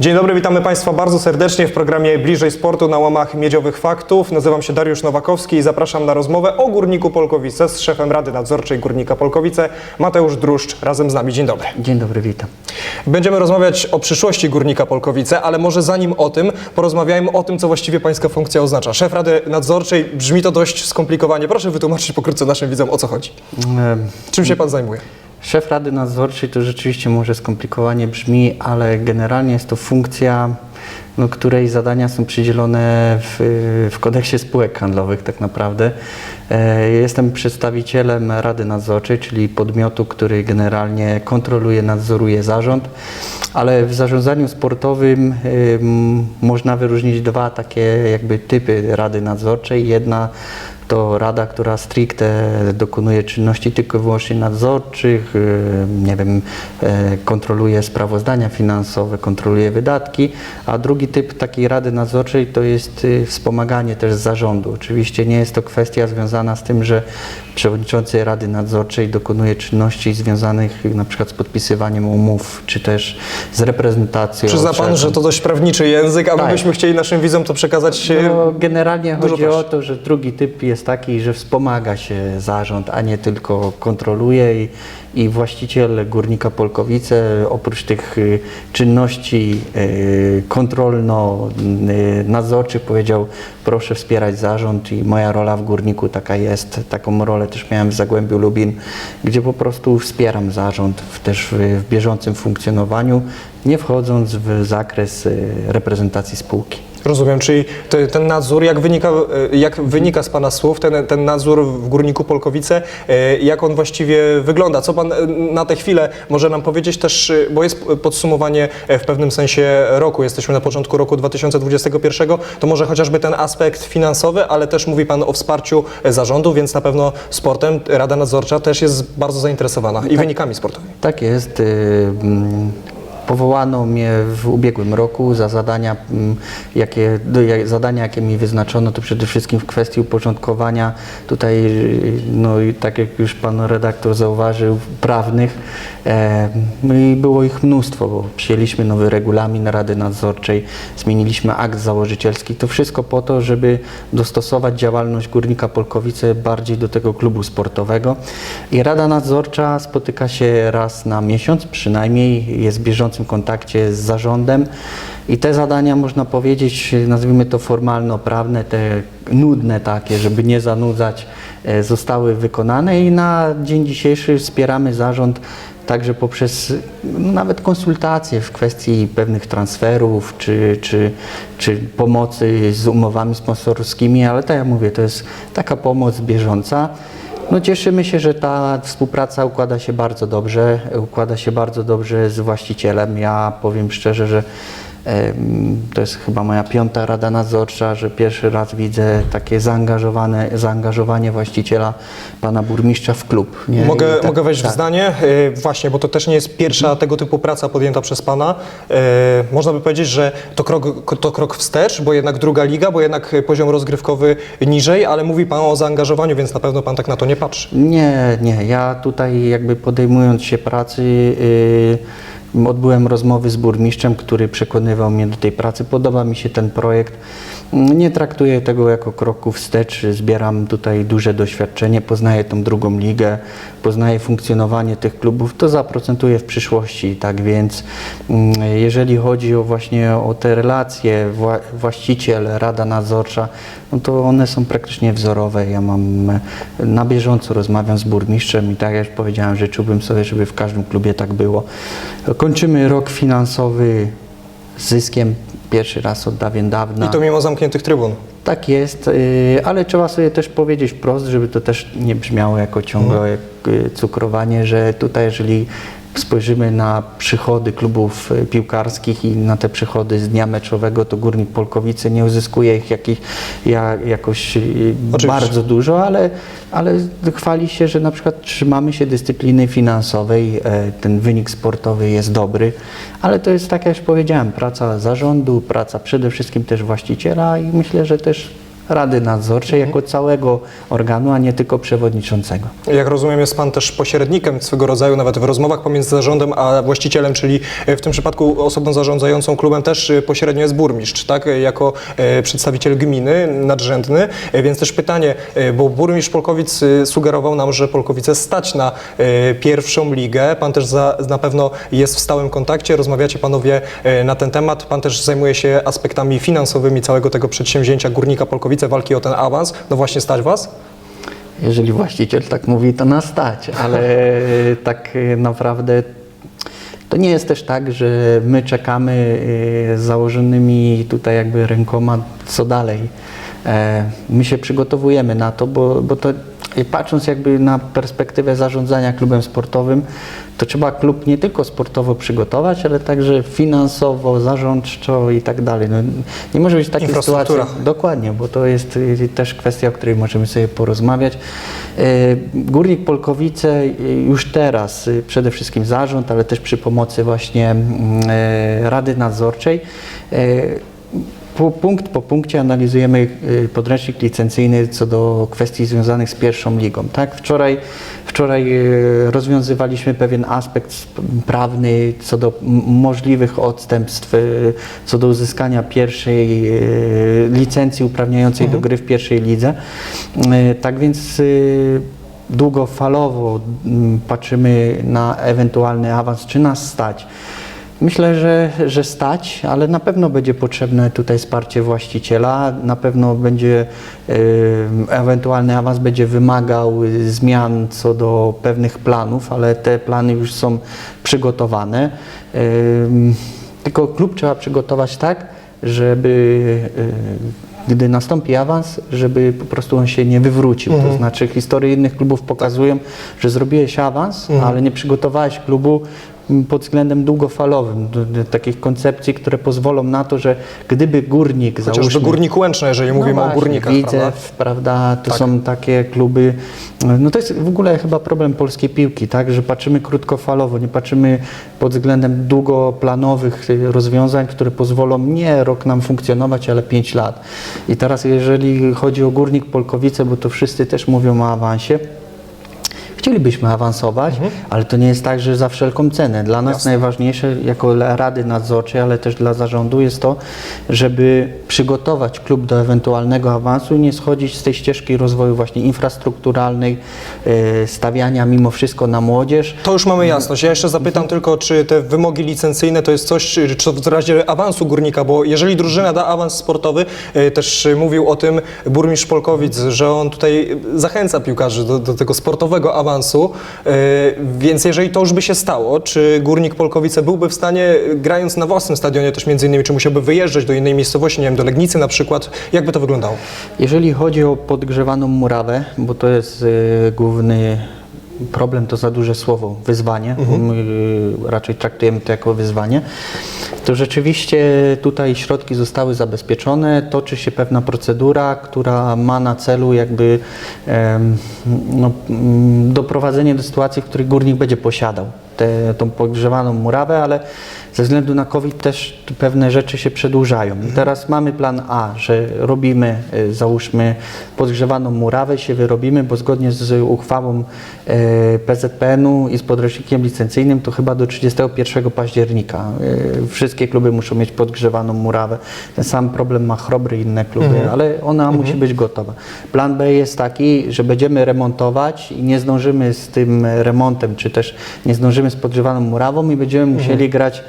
Dzień dobry, witamy Państwa bardzo serdecznie w programie Bliżej Sportu na łamach Miedziowych Faktów. Nazywam się Dariusz Nowakowski i zapraszam na rozmowę o Górniku Polkowice z szefem Rady Nadzorczej Górnika Polkowice, Mateusz Druszcz, razem z nami. Dzień dobry. Dzień dobry, witam. Będziemy rozmawiać o przyszłości Górnika Polkowice, ale może zanim o tym, porozmawiajmy o tym, co właściwie Pańska funkcja oznacza. Szef Rady Nadzorczej, brzmi to dość skomplikowanie. Proszę wytłumaczyć pokrótce naszym widzom, o co chodzi. Em, Czym się Pan zajmuje? Szef Rady Nadzorczej to rzeczywiście może skomplikowanie brzmi, ale generalnie jest to funkcja, no, której zadania są przydzielone w, w kodeksie spółek handlowych tak naprawdę. E, Jestem przedstawicielem Rady Nadzorczej, czyli podmiotu, który generalnie kontroluje, nadzoruje zarząd, ale w zarządzaniu sportowym ym, można wyróżnić dwa takie jakby typy Rady Nadzorczej. Jedna to rada, która stricte dokonuje czynności tylko i wyłącznie nadzorczych, y, nie wiem, e, kontroluje sprawozdania finansowe, kontroluje wydatki, a drugi typ takiej rady nadzorczej to jest y, wspomaganie też zarządu. Oczywiście nie jest to kwestia związana z tym, że przewodniczący Rady Nadzorczej dokonuje czynności związanych na przykład z podpisywaniem umów, czy też z reprezentacją. Przyzna Pan, że to dość prawniczy język, a my Tak. byśmy chcieli naszym widzom to przekazać No, generalnie chodzi o prościej. to, że drugi typ jest taki, że wspomaga się zarząd, a nie tylko kontroluje i, i właściciel Górnika Polkowice oprócz tych y, czynności y, kontrolno-nadzorczych powiedział proszę wspierać zarząd i moja rola w Górniku taka jest. Taką rolę też miałem w Zagłębiu Lubin, gdzie po prostu wspieram zarząd w, też w, w bieżącym funkcjonowaniu, nie wchodząc w zakres y, reprezentacji spółki. Rozumiem, czyli te, ten nadzór, jak wynika, e, jak wynika z Pana słów, ten, ten nadzór w Górniku Polkowice, e, jak on właściwie wygląda? Co Pan e, na tę chwilę może nam powiedzieć też, e, bo jest podsumowanie e, w pewnym sensie roku, jesteśmy na początku roku 2021, to może chociażby ten aspekt finansowy, ale też mówi Pan o wsparciu e, zarządu, więc na pewno sportem Rada Nadzorcza też jest bardzo zainteresowana i wynikami sportowymi. Tak jest. y, mm, Powołano mnie w ubiegłym roku za zadania, mm, jakie, zadania, jakie mi wyznaczono, to przede wszystkim w kwestii uporządkowania tutaj, no tak jak już pan redaktor zauważył, prawnych. No i było ich mnóstwo, bo przyjęliśmy nowy regulamin Rady Nadzorczej, zmieniliśmy akt założycielski. To wszystko po to, żeby dostosować działalność Górnika Polkowice bardziej do tego klubu sportowego. I Rada Nadzorcza spotyka się raz na miesiąc przynajmniej, jest w kontakcie z zarządem. I te zadania można powiedzieć, nazwijmy to formalno-prawne, te nudne takie, żeby nie zanudzać, e, zostały wykonane. I na dzień dzisiejszy wspieramy zarząd także poprzez no, nawet konsultacje w kwestii pewnych transferów czy, czy, czy pomocy z umowami sponsorskimi, ale tak jak mówię, to jest taka pomoc bieżąca. No cieszymy się, że ta współpraca układa się bardzo dobrze, układa się bardzo dobrze z właścicielem. Ja powiem szczerze, że to jest chyba moja piąta rada nadzorcza, że pierwszy raz widzę takie zaangażowane, zaangażowanie właściciela, pana burmistrza w klub. nie? Mogę, tak- mogę wejść tak. w zdanie? Yy, właśnie, bo to też nie jest pierwsza tego typu praca podjęta przez Pana. Yy, można by powiedzieć, że to krok, to krok wstecz, bo jednak druga liga, bo jednak poziom rozgrywkowy niżej, ale mówi Pan o zaangażowaniu, więc na pewno Pan tak na to nie patrzy. Nie, nie. Ja tutaj jakby podejmując się pracy, yy, odbyłem rozmowy z burmistrzem, który przekonywał mnie do tej pracy. Podoba mi się ten projekt. Nie traktuję tego jako kroku wstecz. Zbieram tutaj duże doświadczenie, poznaję tą drugą ligę, poznaję funkcjonowanie tych klubów. To zaprocentuję w przyszłości. Tak więc mm, jeżeli chodzi o właśnie o te relacje wła- właściciel, rada nadzorcza, no to one są praktycznie wzorowe. Ja mam e, na bieżąco rozmawiam z burmistrzem i tak jak już powiedziałem, życzyłbym sobie, żeby w każdym klubie tak było. Kończymy rok finansowy z zyskiem pierwszy raz od dawien dawna. I to mimo zamkniętych trybun. Tak jest, y, ale trzeba sobie też powiedzieć wprost, żeby to też nie brzmiało jako ciągłe y, cukrowanie, że tutaj jeżeli spojrzymy na przychody klubów y, piłkarskich i na te przychody z dnia meczowego, to Górnik Polkowice nie uzyskuje ich jakich, ja, jakoś y, Oczywiście. bardzo dużo, ale, ale chwali się, że na przykład trzymamy się dyscypliny finansowej, e, ten wynik sportowy jest dobry, ale to jest tak jak już powiedziałem, praca zarządu, praca przede wszystkim też właściciela i myślę, że też Rady Nadzorczej jako całego organu, a nie tylko przewodniczącego. Jak rozumiem, jest Pan też pośrednikiem swego rodzaju, nawet w rozmowach pomiędzy zarządem a właścicielem, czyli e, w tym przypadku osobą zarządzającą klubem też e, pośrednio jest burmistrz, tak? Jako e, przedstawiciel gminy nadrzędny. Więc też pytanie, bo burmistrz Polkowic sugerował nam, że Polkowice stać na pierwszą ligę. Pan też za, na pewno jest w stałym kontakcie, rozmawiacie Panowie na ten temat. Pan też zajmuje się aspektami finansowymi całego tego przedsięwzięcia Górnika Polkowice, walki o ten awans. No właśnie stać Was? Jeżeli właściciel tak mówi, to nas stać, ale tak naprawdę to nie jest też tak, że my czekamy y, z założonymi tutaj jakby rękoma, co dalej. E, My się przygotowujemy na to, bo, bo to y, patrząc jakby na perspektywę zarządzania klubem sportowym, to trzeba klub nie tylko sportowo przygotować, ale także finansowo, zarządczo i tak dalej. No, nie może być takiej sytuacji. Dokładnie, bo to jest y, też kwestia, o której możemy sobie porozmawiać. Y, Górnik Polkowice y, już teraz, przede wszystkim zarząd, ale też przy pomocy właśnie mm, Rady Nadzorczej, punkt po punkcie analizujemy y, podręcznik licencyjny co do kwestii związanych z pierwszą ligą. Tak? Wczoraj, wczoraj y, rozwiązywaliśmy pewien aspekt sp- prawny co do możliwych odstępstw, y, co do uzyskania pierwszej licencji uprawniającej do gry w pierwszej lidze. Tak więc długofalowo mm, patrzymy na ewentualny awans, czy nas stać. Myślę, że, że stać, ale na pewno będzie potrzebne tutaj wsparcie właściciela. Na pewno będzie e, ewentualny awans będzie wymagał y, zmian co do pewnych planów, ale te plany już są przygotowane. Ym, Tylko klub trzeba przygotować tak, żeby y, gdy nastąpi awans, żeby po prostu on się nie wywrócił. To znaczy historie innych klubów pokazują, że zrobiłeś awans, ale nie przygotowałeś klubu pod względem długofalowym, do, do takich koncepcji, które pozwolą na to, że gdyby górnik, Chociażby załóżmy, Górnik Łęczna, jeżeli mówimy no o właśnie, górnikach, Widzew, prawda? prawda? To Tak. są takie kluby. No to jest w ogóle chyba problem polskiej piłki, tak? Że patrzymy krótkofalowo, nie patrzymy pod względem długoplanowych rozwiązań, które pozwolą nie rok nam funkcjonować, ale 5 lat. I teraz jeżeli chodzi o Górnik Polkowice, bo to wszyscy też mówią o awansie, Chcielibyśmy awansować, ale to nie jest tak, że za wszelką cenę. Dla nas Mhm. Jasne. najważniejsze jako Rady Nadzorczej, ale też dla zarządu jest to, żeby przygotować klub do ewentualnego awansu i nie schodzić z tej ścieżki rozwoju właśnie infrastrukturalnej, e, stawiania mimo wszystko na młodzież. To już mamy jasność. Ja jeszcze zapytam tylko, czy te wymogi licencyjne to jest coś, czy w razie awansu górnika, bo jeżeli drużyna da awans sportowy, e, też mówił o tym burmistrz Polkowic, że on tutaj zachęca piłkarzy do, do tego sportowego awansu, e, więc jeżeli to już by się stało, czy górnik Polkowice byłby w stanie, grając na własnym stadionie też między innymi, czy musiałby wyjeżdżać do innej miejscowości, nie wiem, do Legnicy na przykład, jakby to wyglądało? Jeżeli chodzi o podgrzewaną murawę, bo to jest e, główny problem, to za duże słowo, wyzwanie, my e, raczej traktujemy to jako wyzwanie, to rzeczywiście tutaj środki zostały zabezpieczone, toczy się pewna procedura, która ma na celu jakby no, mm, doprowadzenie do sytuacji, w której górnik będzie posiadał tę tą podgrzewaną murawę, ale ze względu na COVID też pewne rzeczy się przedłużają. I teraz mamy plan A, że robimy, y, załóżmy, podgrzewaną murawę, się wyrobimy, bo zgodnie z uchwałą y, PZPN-u i z podręcznikiem licencyjnym to chyba do 31 października. y, Wszystkie kluby muszą mieć podgrzewaną murawę. Ten sam problem ma Chrobry i inne kluby, ale ona musi być gotowa. Plan B jest taki, że będziemy remontować i nie zdążymy z tym remontem, czy też nie zdążymy z podgrzewaną murawą i będziemy musieli grać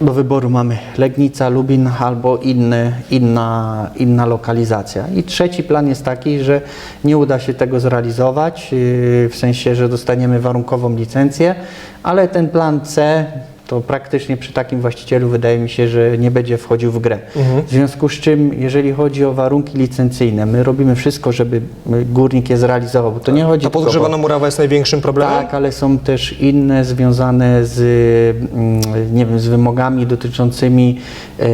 do wyboru mamy Legnica, Lubin albo inny, inna, inna lokalizacja. I trzeci plan jest taki, że nie uda się tego zrealizować, yy, w sensie, że dostaniemy warunkową licencję, ale ten plan C to praktycznie przy takim właścicielu wydaje mi się, że nie będzie wchodził w grę. W związku z czym, jeżeli chodzi o warunki licencyjne, my robimy wszystko, żeby y, górnik je zrealizował, bo to nie chodzi Ta podgrzewana murawa jest największym problemem? tak, ale są też inne związane z, mm, nie wiem, z wymogami dotyczącymi e,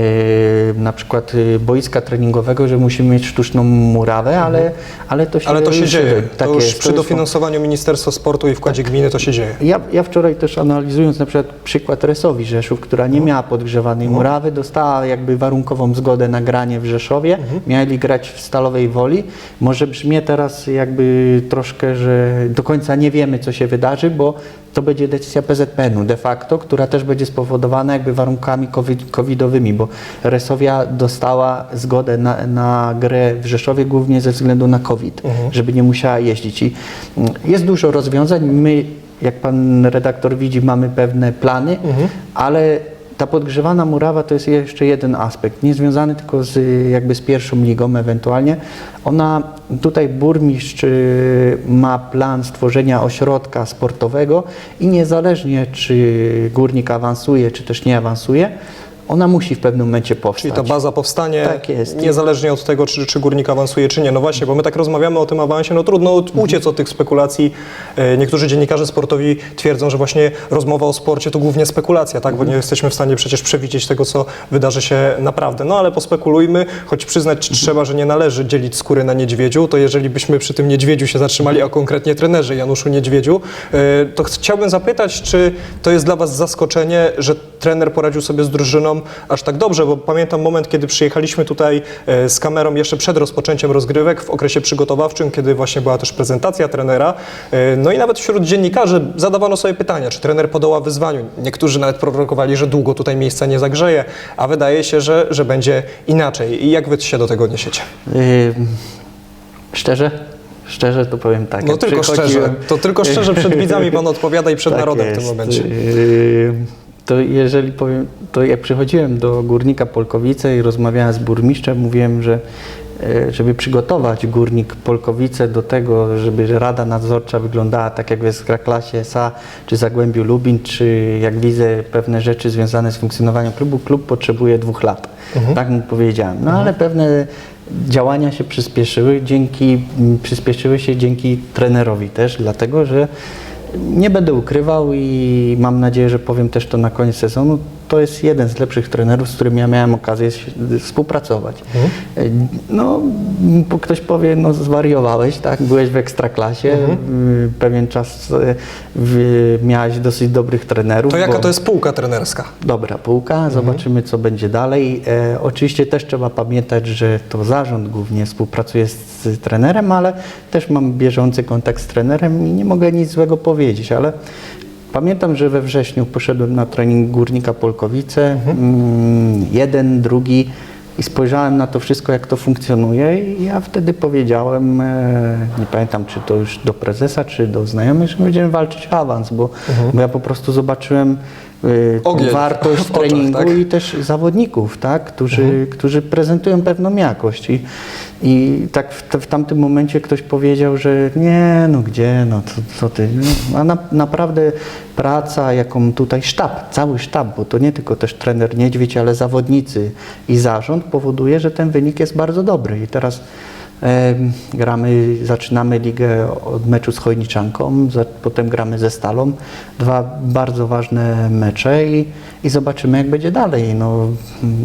na przykład e, boiska treningowego, że musimy mieć sztuczną murawę, ale, ale to się Ale to się dzieje. Tak to już jest, przy to jest- dofinansowaniu Ministerstwa Sportu i wkładzie gminy to się dzieje. ja, ja wczoraj też analizując na przykład przykład przykład Resowi Rzeszów, która nie miała podgrzewanej murawy, dostała jakby warunkową zgodę na granie w Rzeszowie, mieli grać w Stalowej Woli. Może brzmi teraz jakby troszkę, że do końca nie wiemy, co się wydarzy, bo to będzie decyzja PZPN-u de facto, która też będzie spowodowana jakby warunkami COVID, covidowymi, bo Resowia dostała zgodę na, na grę w Rzeszowie głównie ze względu na COVID, żeby nie musiała jeździć. I jest dużo rozwiązań. My, jak pan redaktor widzi, mamy pewne plany, ale ta podgrzewana murawa to jest jeszcze jeden aspekt, nie związany tylko z, jakby z pierwszą ligą ewentualnie. Ona, tutaj burmistrz y, ma plan stworzenia ośrodka sportowego i niezależnie czy górnik awansuje, czy też nie awansuje, ona musi w pewnym momencie powstać. Czyli ta baza powstanie Tak jest. niezależnie od tego, czy, czy górnik awansuje, czy nie. No właśnie, bo my tak rozmawiamy o tym awansie, no trudno Mhm. uciec od tych spekulacji. E, Niektórzy dziennikarze sportowi twierdzą, że właśnie rozmowa o sporcie to głównie spekulacja, tak? Bo Mhm. nie jesteśmy w stanie przecież przewidzieć tego, co wydarzy się naprawdę. No ale pospekulujmy, choć przyznać Mhm. trzeba, że nie należy dzielić skóry na niedźwiedziu, to jeżeli byśmy przy tym niedźwiedziu się zatrzymali, a konkretnie trenerze Januszu Niedźwiedziu, e, to chciałbym zapytać, czy to jest dla Was zaskoczenie, że trener poradził sobie z drużyną aż tak dobrze, bo pamiętam moment, kiedy przyjechaliśmy tutaj e, z kamerą jeszcze przed rozpoczęciem rozgrywek w okresie przygotowawczym, kiedy właśnie była też prezentacja trenera. E, No i nawet wśród dziennikarzy zadawano sobie pytania, czy trener podoła wyzwaniu. Niektórzy nawet prorokowali, że długo tutaj miejsca nie zagrzeje, a wydaje się, że, że będzie inaczej. I jak wy się do tego odniesiecie? Szczerze? Szczerze to powiem tak. No tylko szczerze, to tylko szczerze przed widzami pan odpowiada i przed Tak narodem w jest. tym momencie. Yy, To jeżeli powiem, to jak przychodziłem do Górnika Polkowice i rozmawiałem z burmistrzem, mówiłem, że e, żeby przygotować Górnik Polkowice do tego, żeby Rada Nadzorcza wyglądała tak jak w Ekstraklasie SA, czy Zagłębiu Lubin, czy jak widzę pewne rzeczy związane z funkcjonowaniem klubu, klub potrzebuje dwóch lat. Tak mu powiedziałem. No ale pewne działania się przyspieszyły, dzięki, przyspieszyły się dzięki trenerowi też, dlatego że nie będę ukrywał i mam nadzieję, że powiem też to na koniec sezonu. To jest jeden z lepszych trenerów, z którym ja miałem okazję współpracować. E, No, ktoś powie, no zwariowałeś, tak? Byłeś w ekstraklasie, y, pewien czas w- miałeś dosyć dobrych trenerów. To jaka bo- to jest półka trenerska? Dobra półka, Mhm. zobaczymy co będzie dalej. E, oczywiście też trzeba pamiętać, że to zarząd głównie współpracuje z, z trenerem, ale też mam bieżący kontakt z trenerem i nie mogę nic złego powiedzieć, ale pamiętam, że we wrześniu poszedłem na trening Górnika Polkowice, Mhm. mm, jeden, drugi i spojrzałem na to wszystko, jak to funkcjonuje i ja wtedy powiedziałem, e, nie pamiętam czy to już do prezesa, czy do znajomych, że będziemy walczyć o awans, bo, bo ja po prostu zobaczyłem Mhm. Ogień wartość oczach, treningu tak? i też zawodników, tak? którzy, którzy prezentują pewną jakość. I, i tak w, w tamtym momencie ktoś powiedział, że nie, no gdzie, no co, co ty. A na, naprawdę praca, jaką tutaj sztab, cały sztab, bo to nie tylko też trener Niedźwiedź, ale zawodnicy i zarząd powoduje, że ten wynik jest bardzo dobry. I teraz Gramy, zaczynamy ligę od meczu z Chojniczanką, za, potem gramy ze Stalą. Dwa bardzo ważne mecze i, i zobaczymy, jak będzie dalej. No,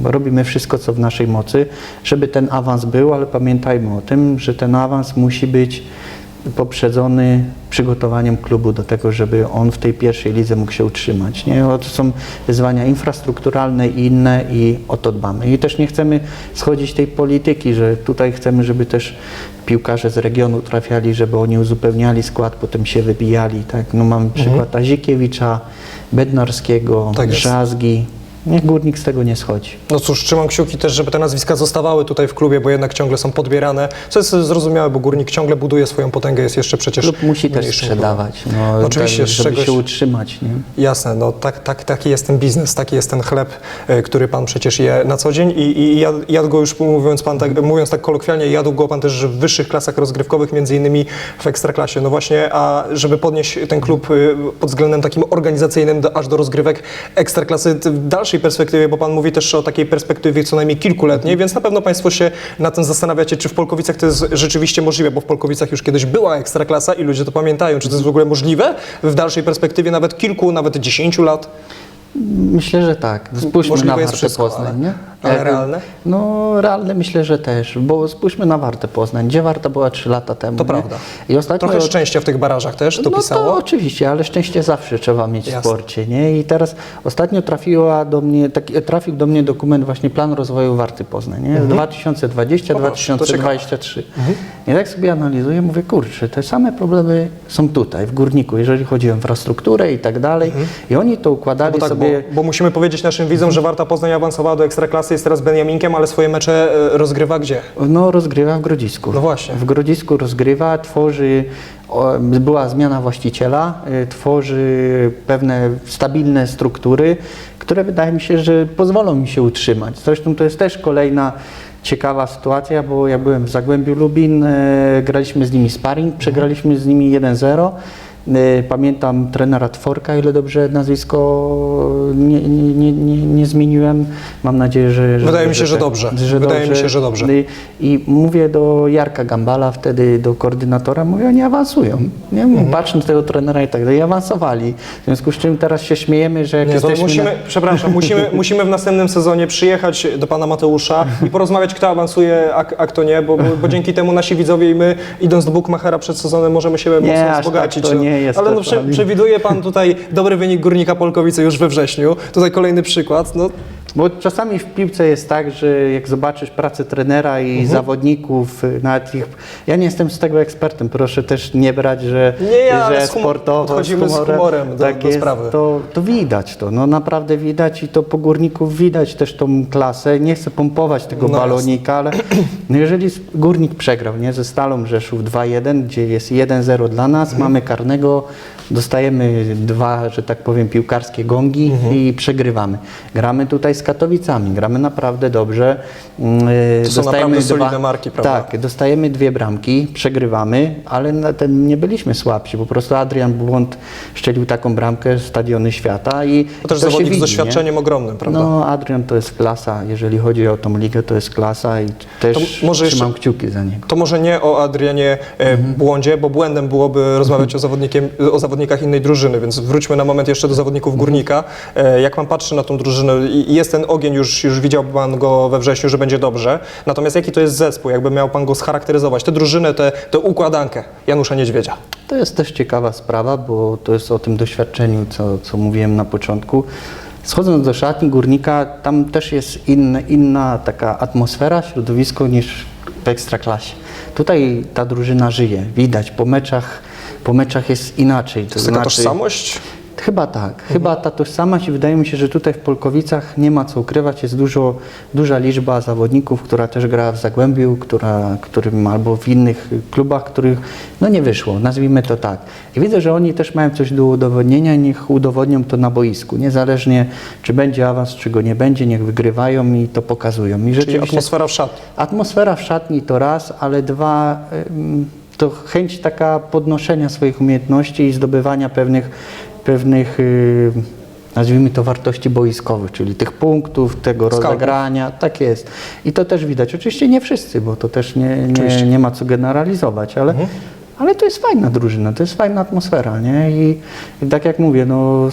robimy wszystko, co w naszej mocy, żeby ten awans był, ale pamiętajmy o tym, że ten awans musi być poprzedzony przygotowaniem klubu do tego, żeby on w tej pierwszej lidze mógł się utrzymać. Nie? To są wyzwania infrastrukturalne i inne i o to dbamy. I też nie chcemy schodzić tej polityki, że tutaj chcemy, żeby też piłkarze z regionu trafiali, żeby oni uzupełniali skład, potem się wybijali. Tak? No mamy przykład Azikiewicza, Bednarskiego, Tak. Drzazgi. Niech górnik z tego nie schodzi. No cóż, trzymam kciuki też, żeby te nazwiska zostawały tutaj w klubie, bo jednak ciągle są podbierane, co jest zrozumiałe, bo Górnik ciągle buduje swoją potęgę, jest jeszcze przecież Klub musi też mniejszym sprzedawać, no, Oczywiście, tak, z żeby czegoś- się utrzymać. Nie? Jasne, no tak, tak, taki jest ten biznes, taki jest ten chleb, e, który pan przecież je na co dzień i, i jadł, jadł go już, mówiąc, pan tak, mówiąc tak kolokwialnie, jadł go pan też w wyższych klasach rozgrywkowych, między innymi w Ekstraklasie. No właśnie, a żeby podnieść ten klub y, pod względem takim organizacyjnym do, aż do rozgrywek Ekstraklasy t- w dalszej perspektywie, bo pan mówi też o takiej perspektywie co najmniej kilkuletniej, więc na pewno państwo się nad tym zastanawiacie, czy w Polkowicach to jest rzeczywiście możliwe, bo w Polkowicach już kiedyś była Ekstraklasa i ludzie to pamiętają. Czy to jest w ogóle możliwe w dalszej perspektywie nawet kilku, nawet dziesięciu lat? Myślę, że tak. Spójrzmy Możliwe na Wartę wszystko, Poznań, ale- nie? ale Jak- realne? No realne myślę, że też, bo spójrzmy na Wartę Poznań. Gdzie Warta była 3 lata temu? To nie? prawda. I ostatnio Trochę szczęścia w tych barażach też no dopisało. to oczywiście, ale szczęście zawsze trzeba mieć Jasne. w sporcie, nie? I teraz ostatnio trafiła do mnie, taki, trafił do mnie dokument właśnie Plan Rozwoju Warty Poznań, nie? 2020-2023. I tak sobie analizuję, mówię, kurczę, te same problemy są tutaj, w Górniku, jeżeli chodzi o infrastrukturę i tak dalej. I oni to układali Bo, tak, sobie... bo, bo musimy powiedzieć naszym widzom, że Warta Poznań awansowała do Ekstraklasy, jest teraz Beniaminkiem, ale swoje mecze e, rozgrywa gdzie? No, rozgrywa w Grodzisku. No właśnie. W Grodzisku rozgrywa, tworzy, była zmiana właściciela, y, tworzy pewne stabilne struktury, które wydaje mi się, że pozwolą mi się utrzymać. Zresztą to jest też kolejna ciekawa sytuacja, bo ja byłem w Zagłębiu Lubin, e, graliśmy z nimi sparring, przegraliśmy z nimi 1-0. E, Pamiętam trenera Tworka, ile dobrze nazwisko nie, nie, nie, nie, zmieniłem. Mam nadzieję, że. że Wydaje mi się, że tak- dobrze. Wydaje mi się, że dobrze. I, I mówię do Jarka Gambala, wtedy do koordynatora, mówię, oni awansują. Nie? Mhm. Patrz na tego trenera i tak dalej, i awansowali. W związku z czym teraz się śmiejemy, że jak Nie, jesteśmy... musimy, na... przepraszam, musimy, musimy w następnym sezonie przyjechać do pana Mateusza i porozmawiać, kto awansuje, a, a kto nie, bo, bo, bo dzięki temu nasi widzowie i my, idąc do Bookmachera przed sezonem, możemy się Nie, mocno aż wzbogacić. tak to No. nie jest Ale no, przewiduje pan tutaj dobry wynik Górnika Polkowice już we wrześniu. Tutaj kolejny przykład. No, Bo czasami w piłce jest tak, że jak zobaczysz pracę trenera i Mhm. zawodników, y, nawet ich... Ja nie jestem z tego ekspertem, proszę też nie brać, że, Nie, że sportowo, podchodzimy z humorem do- tak do jest, sprawy. To, to widać to, no naprawdę widać i to po górników widać też tą klasę. Nie chcę pompować tego No balonika, ale no jeżeli górnik przegrał nie, ze Stalą Rzeszów 2-1, gdzie jest 1-0 dla nas, Mhm. mamy karnego, dostajemy dwa, że tak powiem, piłkarskie gongi Mhm. i przegrywamy. Gramy tutaj z Katowicami, gramy naprawdę dobrze. Mm, y, To są naprawdę solidne marki, prawda? Tak, dostajemy dwie bramki, przegrywamy, ale na ten nie byliśmy słabsi. Po prostu Adrian Błąd szczelił taką bramkę stadiony świata i to też to zawodnik widzi, z doświadczeniem ogromnym, prawda? No, Adrian to jest klasa, jeżeli chodzi o tą ligę, to jest klasa i też To może trzymam jeszcze- kciuki za niego. To może nie o Adrianie e, Błądzie, bo błędem byłoby rozmawiać o, zawodnikiem, o zawodnikach innej drużyny, więc wróćmy na moment jeszcze do zawodników Górnika. E, jak pan patrzy na tą drużynę i jest ten ogień, już, już widział pan go we wrześniu, że będzie dobrze. Natomiast jaki to jest zespół, jakby miał pan go scharakteryzować, tę drużynę, tę, tę układankę Janusza Niedźwiedzia? To jest też ciekawa sprawa, bo to jest o tym doświadczeniu, co, co mówiłem na początku. Schodząc do szatni górnika, tam też jest inna, inna taka atmosfera, środowisko niż w ekstraklasie. Tutaj ta drużyna żyje, widać, po meczach, po meczach jest inaczej. To jest taka tożsamość? Chyba tak. Chyba ta tożsamość i wydaje mi się, że tutaj w Polkowicach nie ma co ukrywać. Jest dużo, duża liczba zawodników, która też gra w Zagłębiu, która, którym albo w innych klubach, których no nie wyszło, nazwijmy to tak. I widzę, że oni też mają coś do udowodnienia i niech udowodnią to na boisku. Niezależnie czy będzie awans, czy go nie będzie, niech wygrywają i to pokazują. I Czyli rzeczywiście atmosfera w szatni. Atmosfera w szatni to raz, ale dwa, ym, to chęć taka podnoszenia swoich umiejętności i zdobywania pewnych, pewnych y, nazwijmy to wartości boiskowych, czyli tych punktów, tego Skalpów. rozegrania, tak jest. I to też widać. Oczywiście nie wszyscy, bo to też nie, nie, nie ma co generalizować, ale, ale to jest fajna drużyna, to jest fajna atmosfera, nie? I, i tak jak mówię, no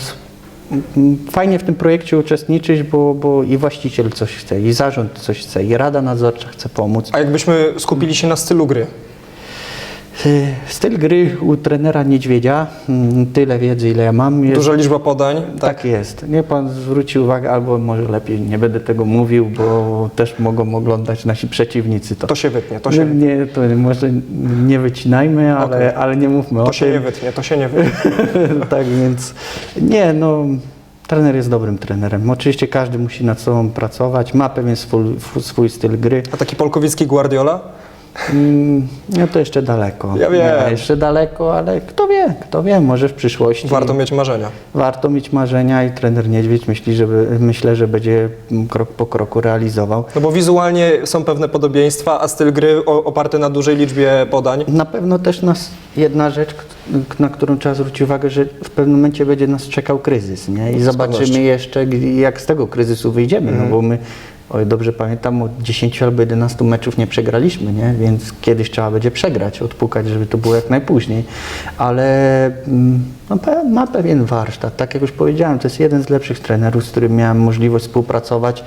fajnie w tym projekcie uczestniczyć, bo, bo i właściciel coś chce, i zarząd coś chce, i rada nadzorcza chce pomóc. A jakbyśmy skupili się na stylu gry? Y, Styl gry u trenera Niedźwiedzia, mm, tyle wiedzy ile ja mam, jest, Duża liczba podań, tak jest. Nie pan zwróci uwagę, albo może lepiej nie będę tego mówił, bo też mogą oglądać nasi przeciwnicy to. To się wytnie, to się, nie, nie, to może nie wycinajmy, ale, Okej. ale nie mówmy o to się tym. nie wytnie, to się nie wytnie. tak więc nie, no trener jest dobrym trenerem. Oczywiście każdy musi nad sobą pracować, ma pewien swój, swój styl gry. A taki polkowicki Guardiola? Mm, No to jeszcze daleko. Ja wiem. Nie, jeszcze daleko, ale kto wie, kto wie, może w przyszłości. Warto mieć marzenia. Warto mieć marzenia i trener Niedźwiedź myśli, żeby, myślę, że będzie krok po kroku realizował. No bo wizualnie są pewne podobieństwa, a styl gry o, oparty na dużej liczbie podań. Na pewno też nas jedna rzecz, k- na którą trzeba zwrócić uwagę, że w pewnym momencie będzie nas czekał kryzys, nie? I zobaczymy pewnością. jeszcze, g- jak z tego kryzysu wyjdziemy, no bo my oj, dobrze pamiętam, od 10 albo 11 meczów nie przegraliśmy, nie? więc kiedyś trzeba będzie przegrać, odpukać, żeby to było jak najpóźniej. Ale mm, no, ma pewien warsztat. Tak jak już powiedziałem, to jest jeden z lepszych trenerów, z którym miałem możliwość współpracować.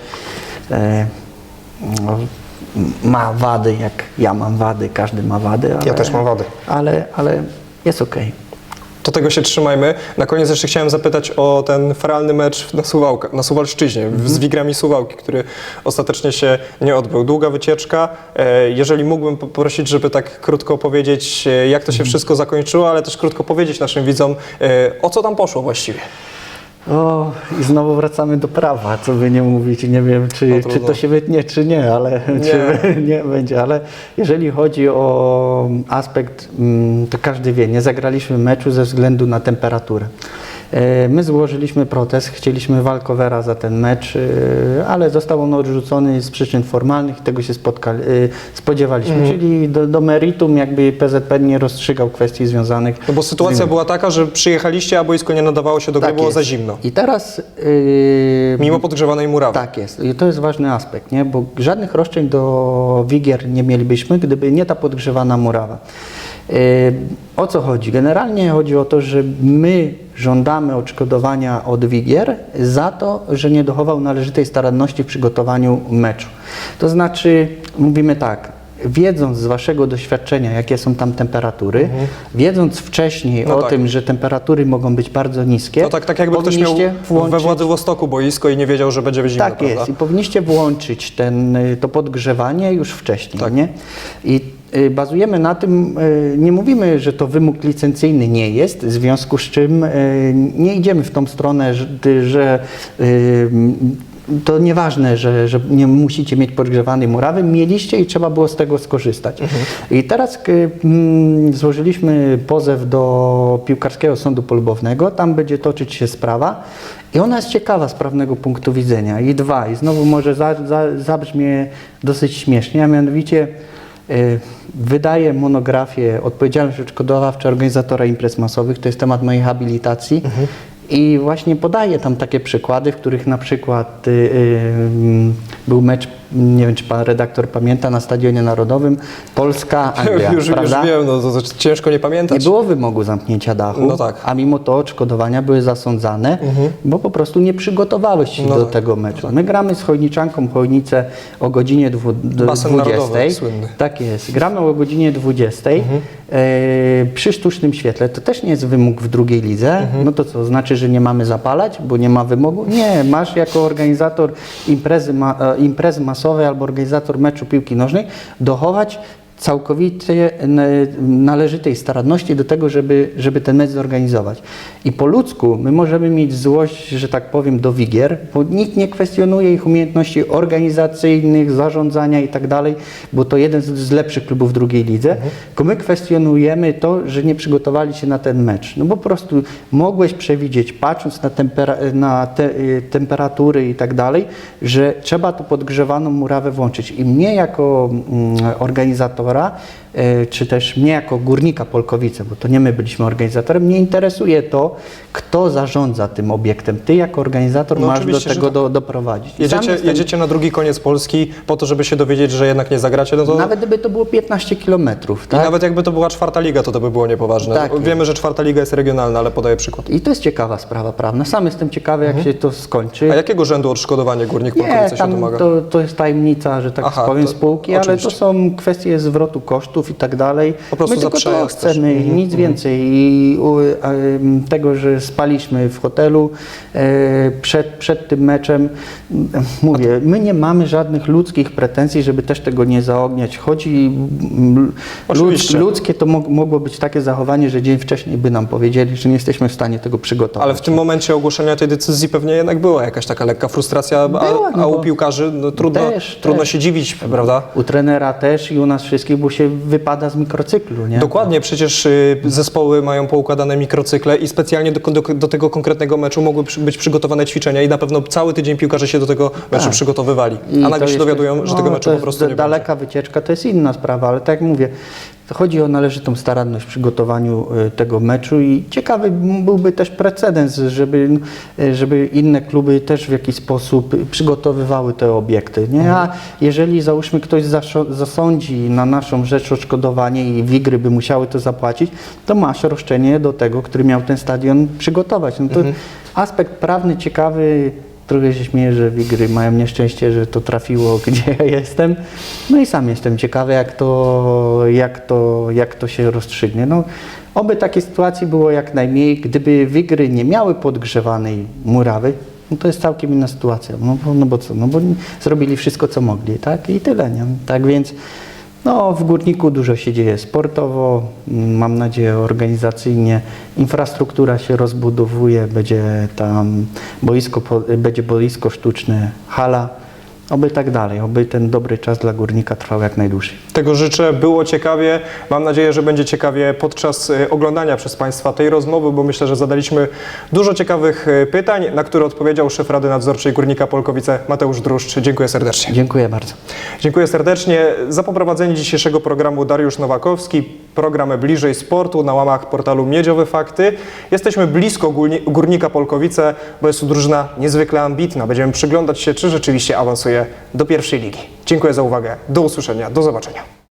E, no, ma wady, jak ja mam wady, każdy ma wady. Ale, też mam wady. Ale, ale jest okej. To tego się trzymajmy. Na koniec jeszcze chciałem zapytać o ten feralny mecz na, Suwałka, na Suwalszczyźnie z Wigrami Suwałki, który ostatecznie się nie odbył. Długa wycieczka. E, Jeżeli mógłbym poprosić, żeby tak krótko opowiedzieć, e, jak to się wszystko zakończyło, ale też krótko powiedzieć naszym widzom, e, o co tam poszło właściwie. O, i znowu wracamy do prawa, co by nie mówić. Nie wiem, czy, No czy to się wytnie, czy nie, ale czy nie będzie. Ale jeżeli chodzi o aspekt, mm, to każdy wie, nie zagraliśmy meczu ze względu na temperaturę. E, My złożyliśmy protest, chcieliśmy walkowera za ten mecz, e, ale został on odrzucony z przyczyn formalnych i tego się spotkali, e, spodziewaliśmy. Mhm. Czyli do, do meritum jakby PZPN nie rozstrzygał kwestii związanych No bo sytuacja była taka, że przyjechaliście, a boisko nie nadawało się do gry, Tak było jest. za zimno. I teraz yy, Mimo podgrzewanej murawy. tak jest. I to jest ważny aspekt, nie? bo żadnych roszczeń do Wigier nie mielibyśmy, gdyby nie ta podgrzewana murawa. Yy, o co chodzi? Generalnie chodzi o to, że my żądamy odszkodowania od Wigier za to, że nie dochował należytej staranności w przygotowaniu meczu. To znaczy, mówimy tak, wiedząc z Waszego doświadczenia, jakie są tam temperatury, wiedząc wcześniej Mhm. No o tak. tym, że temperatury mogą być bardzo niskie, To tak, tak jakby ktoś miał powinniście we włączyć- Władywostoku boisko i nie wiedział, że będzie zimno, tak prawda? jest i powinniście włączyć ten, y, to podgrzewanie już wcześniej, Tak. nie? I bazujemy na tym, y, nie mówimy, że to wymóg licencyjny nie jest, w związku z czym y, nie idziemy w tą stronę, że, y, to nieważne, że, że nie musicie mieć podgrzewanej murawy, mieliście i trzeba było z tego skorzystać. I teraz y, mm, złożyliśmy pozew do Piłkarskiego Sądu Polubownego, tam będzie toczyć się sprawa i ona jest ciekawa z prawnego punktu widzenia. I dwa, i znowu może za, za, zabrzmie dosyć śmiesznie, a mianowicie y, wydaje monografię Odpowiedzialność odszkodowawcza organizatora imprez masowych, to jest temat mojej habilitacji. I właśnie podaję tam takie przykłady, w których na przykład y, y, był mecz, nie wiem czy pan redaktor pamięta, na Stadionie Narodowym Polska, Anglia, już, już prawda? wiem, no to, to ciężko nie Nie pamiętać. było wymogu zamknięcia dachu, No tak. a mimo to odszkodowania były zasądzane, bo po prostu nie przygotowałeś się No do tak, tego meczu. My gramy z Chojniczanką Chojnicę o godzinie dwu, d- Basen 20. narodowy, słynny. Tak jest. Gramy o godzinie 20 e, przy sztucznym świetle. To też nie jest wymóg w drugiej lidze. No to co, znaczy, że nie mamy zapalać, bo nie ma wymogu? Nie, masz jako organizator imprezy, ma, e, imprezy masowej albo organizator meczu piłki nożnej dochować całkowicie n- należytej staranności do tego, żeby, żeby ten mecz zorganizować. I po ludzku my możemy mieć złość, że tak powiem, do Wigier, bo nikt nie kwestionuje ich umiejętności organizacyjnych, zarządzania i tak dalej, bo to jeden z, lepszych klubów w drugiej lidze, tylko my kwestionujemy to, że nie przygotowali się na ten mecz. No bo po prostu mogłeś przewidzieć, patrząc na, tempera, na te, y, temperatury i tak dalej, że trzeba tu podgrzewaną murawę włączyć. I mnie jako mm, organizatora, y, czy też mnie jako górnika Polkowice, bo to nie my byliśmy organizatorem, mnie interesuje to, kto zarządza tym obiektem. Ty jako organizator No masz do oczywiście, tego tak. do, doprowadzić. I Jedziecie, jestem- jedziecie na drugi koniec Polski po to, żeby się dowiedzieć, że jednak nie zagracie, no to Nawet gdyby to było 15 kilometrów, i tak? nawet jakby to była czwarta liga, to to by było niepoważne. Tak Wiemy, że czwarta liga jest regionalna, ale podaję przykład. I to jest ciekawa sprawa prawna. Sam jestem ciekawy, jak się to skończy. A jakiego rzędu odszkodowanie Górnik Nie, Polkowice się tam domaga? to, to jest tajemnica, że tak Aha, powiem, to spółki, ale to oczywiście. są kwestie zwrotu kosztów i tak dalej. Po prostu My tylko to chcemy, Mhm, nic więcej. I tego, że spaliśmy w hotelu e, przed, przed tym meczem, mówię, my nie mamy żadnych ludzkich pretensji, żeby też tego nie zaogniać. Chodzi, ludz, ludzkie to mog, mogło być takie zachowanie, że dzień wcześniej by nam powiedzieli, że nie jesteśmy w stanie tego przygotować. Ale w tym momencie ogłoszenia tej decyzji pewnie jednak była jakaś taka lekka frustracja, a, Była, no a u piłkarzy no, trudno, Też, trudno też. się dziwić, prawda? U trenera też i u nas wszystkich, bo się wypada z mikrocyklu, nie? Dokładnie, przecież y, zespoły mają poukładane mikrocykle i specjalnie do, do, do tego konkretnego meczu mogły przy, być przygotowane ćwiczenia i na pewno cały tydzień piłkarze się do tego meczu przygotowywali. Tak. I a to nagle się jeszcze- dowiadują, że no, tego meczu po jest prostu da- nie Daleka wycieczka to jest inna sprawa, ale tak jak mówię, Chodzi o należytą staranność w przygotowaniu y, tego meczu i ciekawy byłby też precedens, żeby, y, żeby inne kluby też w jakiś sposób przygotowywały te obiekty. Nie? A jeżeli załóżmy ktoś zasądzi na naszą rzecz odszkodowanie i Wigry by musiały to zapłacić, to masz roszczenie do tego, który miał ten stadion przygotować. No to aspekt prawny ciekawy, Trochę się śmieję, że Wigry mają nieszczęście, że to trafiło, gdzie ja jestem. No i sam jestem ciekawy, jak to, jak to, jak to się rozstrzygnie. No, oby takiej sytuacji było jak najmniej. Gdyby Wigry nie miały podgrzewanej murawy, no to jest całkiem inna sytuacja. No, bo- no bo co? No bo zrobili wszystko, co mogli, tak? I tyle, nie? Tak więc no, w Górniku dużo się dzieje sportowo, mam nadzieję organizacyjnie. Infrastruktura się rozbudowuje, będzie tam boisko, będzie boisko sztuczne, hala, oby tak dalej, oby ten dobry czas dla Górnika trwał jak najdłużej. Tego życzę. Było ciekawie. Mam nadzieję, że będzie ciekawie podczas e, oglądania przez Państwa tej rozmowy, bo myślę, że zadaliśmy dużo ciekawych e, pytań, na które odpowiedział szef Rady Nadzorczej Górnika Polkowice Mateusz Druszcz. Dziękuję serdecznie. Dziękuję bardzo. Dziękuję serdecznie. Za poprowadzenie dzisiejszego programu Dariusz Nowakowski, program Bliżej Sportu na łamach portalu Miedziowe Fakty. Jesteśmy blisko Górni- Górnika Polkowice, bo jest to drużyna niezwykle ambitna. Będziemy przyglądać się, czy rzeczywiście awansuje do pierwszej ligi. Dziękuję za uwagę. Do usłyszenia. Do zobaczenia.